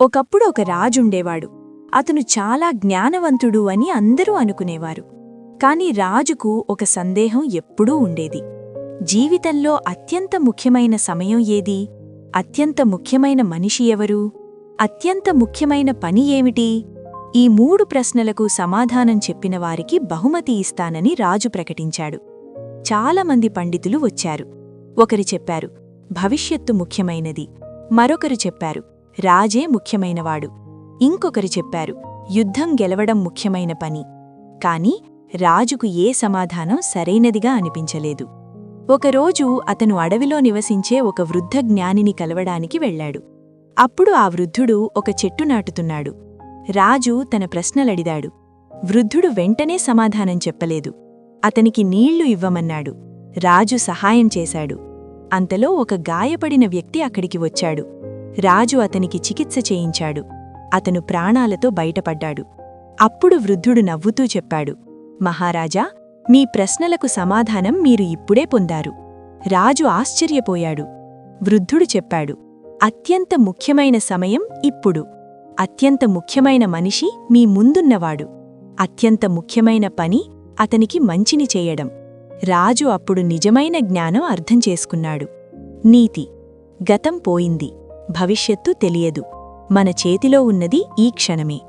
ఒకప్పుడు ఒక రాజుండేవాడు. అతను చాలా జ్ఞానవంతుడు అని అందరూ అనుకునేవారు. కాని రాజుకు ఒక సందేహం ఎప్పుడూ ఉండేది. జీవితంలో అత్యంత ముఖ్యమైన సమయం ఏది? అత్యంత ముఖ్యమైన మనిషి ఎవరు? అత్యంత ముఖ్యమైన పని ఏమిటి? ఈ మూడు ప్రశ్నలకు సమాధానం చెప్పిన వారికి బహుమతి ఇస్తానని రాజు ప్రకటించాడు. చాలామంది పండితులు వచ్చారు. ఒకరు చెప్పారు భవిష్యత్తు ముఖ్యమైనది. మరొకరు చెప్పారు రాజే ముఖ్యమైనవాడు. ఇంకొకరు చెప్పారు యుద్ధం గెలవడం ముఖ్యమైన పని. కాని రాజుకు ఏ సమాధానం సరైనదిగా అనిపించలేదు. ఒకరోజు అతను అడవిలో నివసించే ఒక వృద్ధ జ్ఞానిని కలవడానికి వెళ్ళాడు. అప్పుడు ఆ వృద్ధుడు ఒక చెట్టు నాటుతున్నాడు. రాజు తన ప్రశ్నలడిదాడు వృద్ధుడు వెంటనే సమాధానం చెప్పలేదు. అతనికి నీళ్ళు ఇవ్వమన్నాడు. రాజు సహాయం చేశాడు. అంతలో ఒక గాయపడిన వ్యక్తి అక్కడికి వచ్చాడు. రాజు అతనికి చికిత్స చేయించాడు. అతను ప్రాణాలతో బయటపడ్డాడు. అప్పుడు వృద్ధుడు నవ్వుతూ చెప్పాడు మహారాజా మీ ప్రశ్నలకు సమాధానం మీరు ఇప్పుడే పొందారు. రాజు ఆశ్చర్యపోయాడు. వృద్ధుడు చెప్పాడు అత్యంత ముఖ్యమైన సమయం ఇప్పుడు. అత్యంత ముఖ్యమైన మనిషి మీ ముందున్నవాడు. అత్యంత ముఖ్యమైన పని అతనికి మంచిని చేయడం. రాజు అప్పుడు నిజమైన జ్ఞానం అర్థం చేసుకున్నాడు. నీతి. గతం పోయింది. భవిష్యత్తు తెలియదు. మన చేతిలో ఉన్నది ఈ క్షణమే.